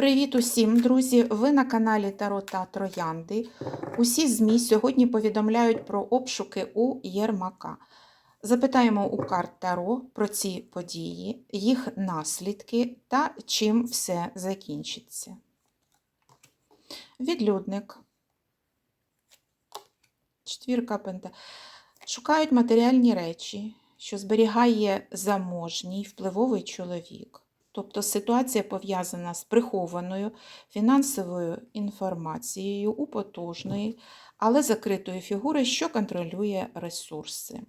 Привіт усім, друзі! Ви на каналі Таро та Троянди. Усі ЗМІ сьогодні повідомляють про обшуки у Єрмака. Запитаємо у карт Таро про ці події, їх наслідки та чим все закінчиться. Відлюдник. Четвірка пента. Шукають матеріальні речі, що зберігає заможній впливовий чоловік. Тобто ситуація пов'язана з прихованою фінансовою інформацією у потужної, але закритої фігури, що контролює ресурси.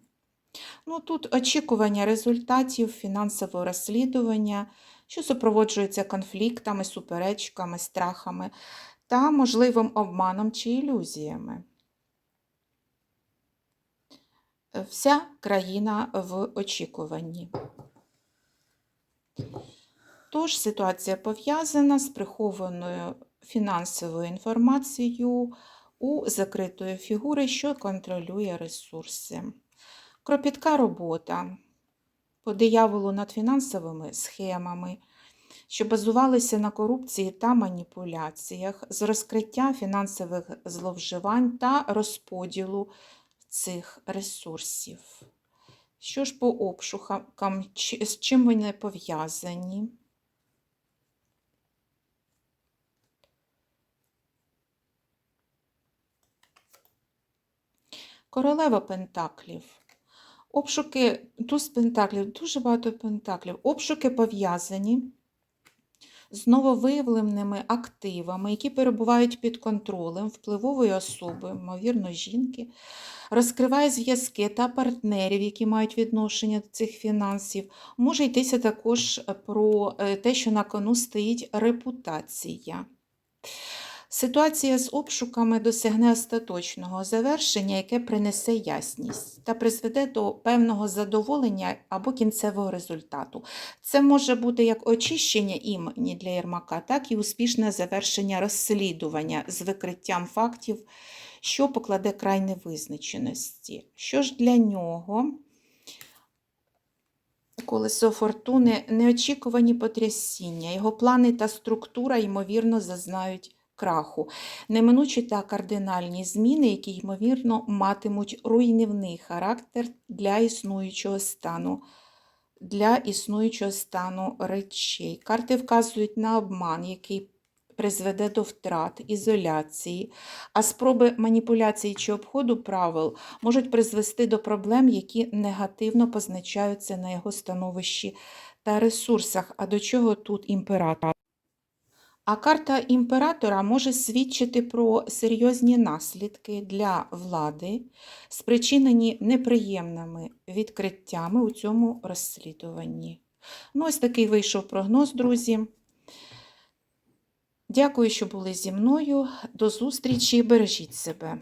Ну, Тут очікування результатів фінансового розслідування, що супроводжується конфліктами, суперечками, страхами та можливим обманом чи ілюзіями. Вся країна в очікуванні. Тож ситуація пов'язана з прихованою фінансовою інформацією у закритої фігури, що контролює ресурси. Кропітка робота по дияволу над фінансовими схемами, що базувалися на корупції та маніпуляціях, з розкриття фінансових зловживань та розподілу цих ресурсів. Що ж по обшукам, з чим вони пов'язані? Королева Пентаклів. Обшуки, туз Пентаклів, дуже багато Пентаклів. Обшуки пов'язані з нововиявленими активами, які перебувають під контролем впливової особи, ймовірно, жінки, розкриває зв'язки та партнерів, які мають відношення до цих фінансів. Може йтися також про е, те, що на кону стоїть репутація. Ситуація з обшуками досягне остаточного завершення, яке принесе ясність та призведе до певного задоволення або кінцевого результату. Це може бути як очищення імені для Єрмака, так і успішне завершення розслідування з викриттям фактів, що покладе край невизначеності. Що ж для нього? Колесо фортуни неочікувані потрясіння, його плани та структура, ймовірно, зазнають краху, неминучі та кардинальні зміни, які, ймовірно, матимуть руйнівний характер для існуючого стану. Для існуючого стану речей. Карти вказують на обман, який призведе до втрат, ізоляції, а спроби маніпуляції чи обходу правил можуть призвести до проблем, які негативно позначаються на його становищі та ресурсах. А до чого тут імператор? А карта імператора може свідчити про серйозні наслідки для влади, спричинені неприємними відкриттями у цьому розслідуванні. Ну, ось такий вийшов прогноз, друзі. Дякую, що були зі мною. До зустрічі, бережіть себе.